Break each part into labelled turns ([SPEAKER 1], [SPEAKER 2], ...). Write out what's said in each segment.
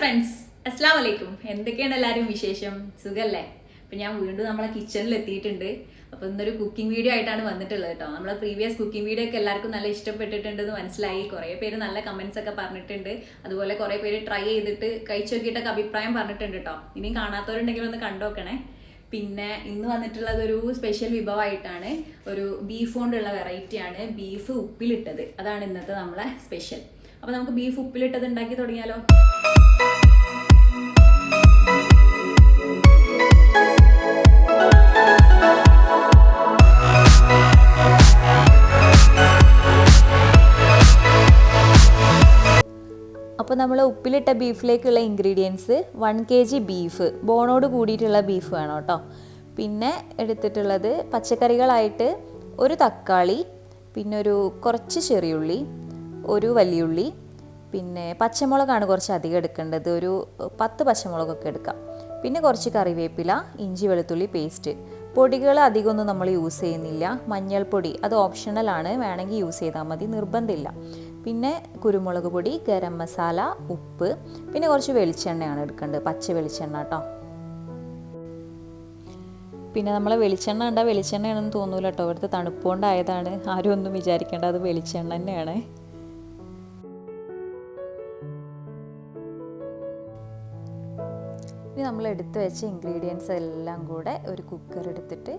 [SPEAKER 1] Friends അസ്സാം വലൈക്കും എന്തൊക്കെയാണ് എല്ലാവരും വിശേഷം? സുഖല്ലേ? അപ്പം ഞാൻ വീണ്ടും നമ്മളെ കിച്ചണിൽ എത്തിയിട്ടുണ്ട്. അപ്പോൾ ഇന്നൊരു കുക്കിംഗ് വീഡിയോ ആയിട്ടാണ് വന്നിട്ടുള്ളത് കേട്ടോ നമ്മളെ പ്രീവിയസ് കുക്കിംഗ് വീഡിയോ ഒക്കെ എല്ലാവർക്കും നല്ല ഇഷ്ടപ്പെട്ടിട്ടുണ്ടെന്ന് മനസ്സിലായി. കുറേ പേര് നല്ല കമൻസ് ഒക്കെ പറഞ്ഞിട്ടുണ്ട്. അതുപോലെ കുറേ പേര് ട്രൈ ചെയ്തിട്ട് കഴിച്ചു നോക്കിയിട്ടൊക്കെ അഭിപ്രായം പറഞ്ഞിട്ടുണ്ട് കേട്ടോ ഇനിയും കാണാത്തവരുണ്ടെങ്കിൽ ഒന്ന് കണ്ടോക്കണേ പിന്നെ ഇന്ന് വന്നിട്ടുള്ളത് ഒരു സ്പെഷ്യൽ വിഭവമായിട്ടാണ്. ഒരു ബീഫ് കൊണ്ടുള്ള വെറൈറ്റിയാണ് ബീഫ് ഉപ്പിലിട്ടത്. അതാണ് ഇന്നത്തെ നമ്മളെ സ്പെഷ്യൽ അപ്പോൾ നമുക്ക് ബീഫ് ഉപ്പിലിട്ടത് ഉണ്ടാക്കി തുടങ്ങിയാലോ? അപ്പോൾ നമ്മൾ ഉപ്പിലിട്ട ബീഫിലേക്കുള്ള ingredients one K G beef ബോണോട് കൂടിയിട്ടുള്ള ബീഫ് വേണം കേട്ടോ. പിന്നെ എടുത്തിട്ടുള്ളത് പച്ചക്കറികളായിട്ട് ഒരു തക്കാളി പിന്നെ ഒരു കുറച്ച് ചെറിയുള്ളി ഒരു വലിയുള്ളി പിന്നെ പച്ചമുളകാണ് കുറച്ച് അധികം എടുക്കേണ്ടത്. ഒരു പത്ത് പച്ചമുളകൊക്കെ എടുക്കാം. പിന്നെ കുറച്ച് കറിവേപ്പില ഇഞ്ചി വെളുത്തുള്ളി പേസ്റ്റ് പൊടികൾ അധികമൊന്നും നമ്മൾ യൂസ് ചെയ്യുന്നില്ല. മഞ്ഞൾപ്പൊടി അത് ഓപ്ഷണലാണ് വേണമെങ്കിൽ യൂസ് ചെയ്താൽ മതി. നിർബന്ധമില്ല. പിന്നെ കുരുമുളക് പൊടി ഗരം മസാല ഉപ്പ് പിന്നെ കുറച്ച് വെളിച്ചെണ്ണയാണ് എടുക്കേണ്ടത്. പച്ച വെളിച്ചെണ്ണ കേട്ടോ. പിന്നെ നമ്മൾ വെളിച്ചെണ്ണ ഉണ്ടാ വെളിച്ചെണ്ണയാണെന്ന് തോന്നൂല കേട്ടോ. ഇവിടുത്തെ തണുപ്പുകൊണ്ടായതാണ് ആരും ഒന്നും വിചാരിക്കേണ്ട അത് വെളിച്ചെണ്ണ തന്നെയാണ്. ഇനി നമ്മൾ എടുത്തു വെച്ച ഇൻഗ്രീഡിയൻസ് എല്ലാം കൂടെ ഒരു കുക്കർ എടുത്തിട്ട്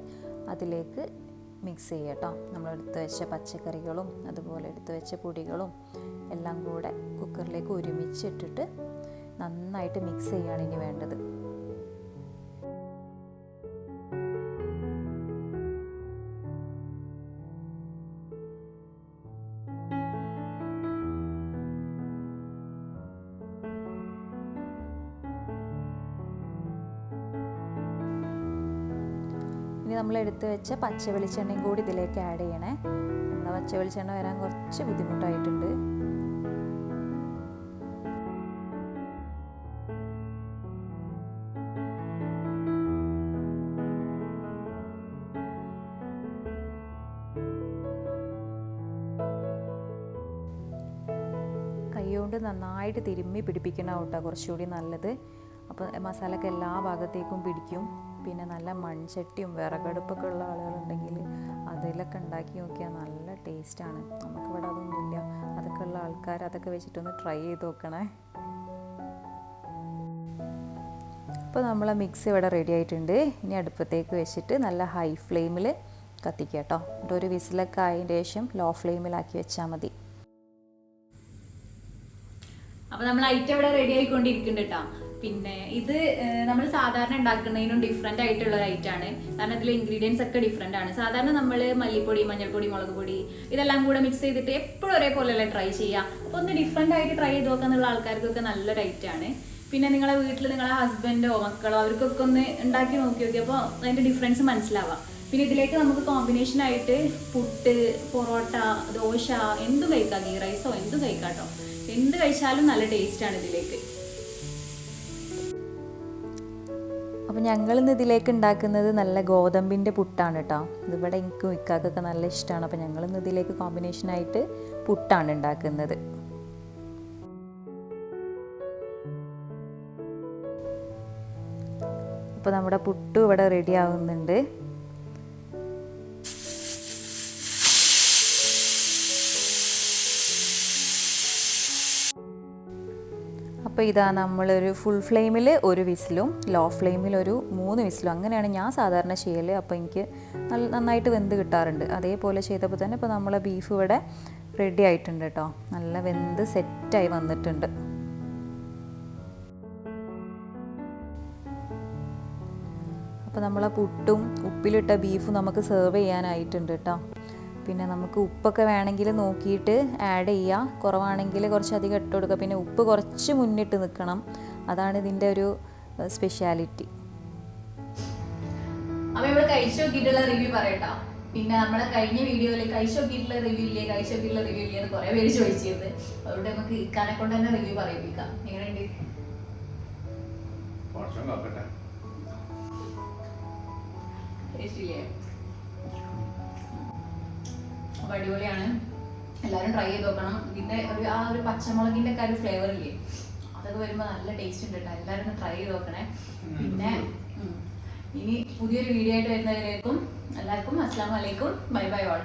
[SPEAKER 1] അതിലേക്ക് മിക്സ് ചെയ്യുക കേട്ടോ നമ്മൾ എടുത്ത് വെച്ച പച്ചക്കറികളും അതുപോലെ എടുത്തു വെച്ച പൊടികളും എല്ലാം കൂടെ കുക്കറിലേക്ക് ഒരുമിച്ചിട്ടിട്ട് നന്നായിട്ട് മിക്സ് ചെയ്യുകയാണ് ഇനി വേണ്ടത്. ഇനി നമ്മൾ എടുത്തു വെച്ച പച്ച വെളിച്ചെണ്ണയും കൂടി ഇതിലേക്ക് ആഡ് ചെയ്യണേ. നമ്മുടെ പച്ച വെളിച്ചെണ്ണ വരാൻ കുറച്ച് ബുദ്ധിമുട്ടായിട്ടുണ്ട്. കൈകൊണ്ട് നന്നായിട്ട് തിരുമ്മി പിടിപ്പിക്കണം കേട്ടോ കുറച്ചുകൂടി നല്ലത്. അപ്പോൾ മസാലക്ക് എല്ലാ ഭാഗത്തേക്കും പിടിക്കും. പിന്നെ നല്ല മൺചട്ടിയും വിറകടുപ്പൊക്കെ ഉള്ള ആളുകളുണ്ടെങ്കിൽ അതിലൊക്കെ ഉണ്ടാക്കി നോക്കിയാൽ നല്ല ടേസ്റ്റാണ്. നമുക്കിവിടെ അതൊന്നുമില്ല. അതൊക്കെ ഉള്ള ആൾക്കാർ അതൊക്കെ വെച്ചിട്ടൊന്ന് ട്രൈ ചെയ്ത് നോക്കണേ. അപ്പോൾ നമ്മളെ മിക്സ് ഇവിടെ റെഡി ആയിട്ടുണ്ട്. ഇനി അടുപ്പത്തേക്ക് വെച്ചിട്ട് നല്ല ഹൈ ഫ്ലെയിമിൽ കത്തിക്കുക കേട്ടോ. എന്നിട്ട് ഒരു വിസിലൊക്കെ ആയതിന്റെ ശേഷം ലോ ഫ്ലെയിമിലാക്കി വെച്ചാൽ മതി. അപ്പോൾ നമ്മൾ ഐറ്റം ഇവിടെ റെഡി ആയിക്കൊണ്ടിരിക്കുന്നുണ്ട് കേട്ടോ. പിന്നെ ഇത് നമ്മൾ സാധാരണ ഉണ്ടാക്കുന്നതിനും ഡിഫറെന്റ് ആയിട്ടുള്ള ഒരു ഐറ്റം കാരണം ഇതിലെ ഇൻഗ്രീഡിയൻസ് ഒക്കെ ഡിഫറെന്റ് ആണ്. സാധാരണ നമ്മൾ മല്ലിപ്പൊടി മഞ്ഞൾപ്പൊടി മുളക് പൊടി ഇതെല്ലാം കൂടെ മിക്സ് ചെയ്തിട്ട് എപ്പോഴും ഒരേപോലെയല്ലേ ട്രൈ ചെയ്യുക. അപ്പോൾ ഒന്ന് ഡിഫറെന്റ് ആയിട്ട് ട്രൈ ചെയ്ത് നോക്കാന്നുള്ള ആൾക്കാർക്കൊക്കെ നല്ലൊരു ഐറ്റാണ് പിന്നെ നിങ്ങളെ വീട്ടിൽ നിങ്ങളെ ഹസ്ബൻഡോ മക്കളോ അവർക്കൊക്കെ ഒന്ന് ഉണ്ടാക്കി നോക്കി നോക്കിയപ്പോൾ അതിന്റെ ഡിഫറൻസ് മനസ്സിലാവാം. പിന്നെ ഇതിലേക്ക് നമുക്ക് കോമ്പിനേഷൻ ആയിട്ട് പുട്ട് പൊറോട്ട ദോശ എന്തും കഴിക്കാം? ഗീ റൈസോ എന്തും കഴിക്കാം കേട്ടോ എന്ത് കഴിച്ചാലും നല്ല ടേസ്റ്റാണ് ഇതിലേക്ക്. അപ്പോൾ ഞങ്ങൾ ഇന്ന് ഇതിലേക്ക് ഉണ്ടാക്കുന്നത് നല്ല ഗോതമ്പിന്റെ പുട്ടാണ് കേട്ടോ. ഇതിവിടെ എനിക്കും ഇക്കാക്കൊക്കെ നല്ല ഇഷ്ടമാണ് അപ്പോൾ ഞങ്ങൾ ഇന്ന് ഇതിലേക്ക് കോമ്പിനേഷനായിട്ട് പുട്ടാണ് ഉണ്ടാക്കുന്നത്. അപ്പോൾ നമ്മുടെ പുട്ട് ഇവിടെ റെഡി ആവുന്നുണ്ട്. അപ്പോൾ ഇതാ നമ്മളൊരു ഫുൾ ഫ്ലെയിമിൽ ഒരു വിസിലും ലോ ഫ്ലെയിമിൽ ഒരു മൂന്ന് വിസിലും. അങ്ങനെയാണ് ഞാൻ സാധാരണ ചെയ്യൽ അപ്പോൾ എനിക്ക് നല്ല നന്നായിട്ട് വെന്ത് കിട്ടാറുണ്ട്. അതേപോലെ ചെയ്തപ്പോൾ തന്നെ ഇപ്പോൾ നമ്മളെ ബീഫ് ഇവിടെ റെഡി ആയിട്ടുണ്ട് കേട്ടോ നല്ല വെന്ത് സെറ്റായി വന്നിട്ടുണ്ട്. അപ്പോൾ നമ്മളെ പുട്ടും ഉപ്പിലിട്ട ബീഫും നമുക്ക് സെർവ് ചെയ്യാനായിട്ടുണ്ട് കേട്ടോ പിന്നെ നമുക്ക് ഉപ്പൊക്കെ വേണമെങ്കിൽ നോക്കിയിട്ട് ആഡ് ചെയ്യുക കുറവാണെങ്കിൽ കുറച്ചധികം ഇട്ട് കൊടുക്കുക. പിന്നെ ഉപ്പ് കുറച്ച് മുന്നിട്ട് നിൽക്കണം. അതാണ് ഇതിന്റെ ഒരു സ്പെഷ്യാലിറ്റി
[SPEAKER 2] അപ്പൊ ഇവിടെ കഴിച്ചു നോക്കിയിട്ടുള്ള റിവ്യൂ പറയട്ടോ. പിന്നെ നമ്മളെ കഴിഞ്ഞ വീഡിയോയിൽ കഴിച്ചു നോക്കിയിട്ടുള്ള റിവ്യൂ ഇല്ലേ? കഴിച്ചു നോക്കിയിട്ടുള്ള റിവ്യൂ ഇല്ലേ എന്ന് കുറേ പേര് ചോദിച്ചിരുന്നത് അതുകൊണ്ട് നമുക്ക് ഇക്കാനെ കൊണ്ട് തന്നെ റിവ്യൂ പറയിപ്പിക്കാം. എങ്ങനെയുണ്ട്?
[SPEAKER 3] കുറച്ചും നോക്കട്ടെ
[SPEAKER 2] ടേസ്റ്റ് അപ്പൊ അടിപൊളിയാണ്. എല്ലാവരും ട്രൈ ചെയ്ത് നോക്കണം. ഇതിന്റെ ഒരു ആ ഒരു പച്ചമുളകിന്റെ ഒക്കെ ഒരു ഫ്ലേവർ ഇല്ലേ?
[SPEAKER 1] അതൊക്കെ വരുമ്പോൾ നല്ല ടേസ്റ്റ് ഉണ്ട് കേട്ടോ എല്ലാവരും ഒന്ന് ട്രൈ ചെയ്ത് നോക്കണേ. പിന്നെ ഇനി പുതിയൊരു വീഡിയോ ആയിട്ട് വരുന്നവരേക്കും എല്ലാവർക്കും അസ്സാം വലൈക്കും ബൈ ബൈ ഓൾ.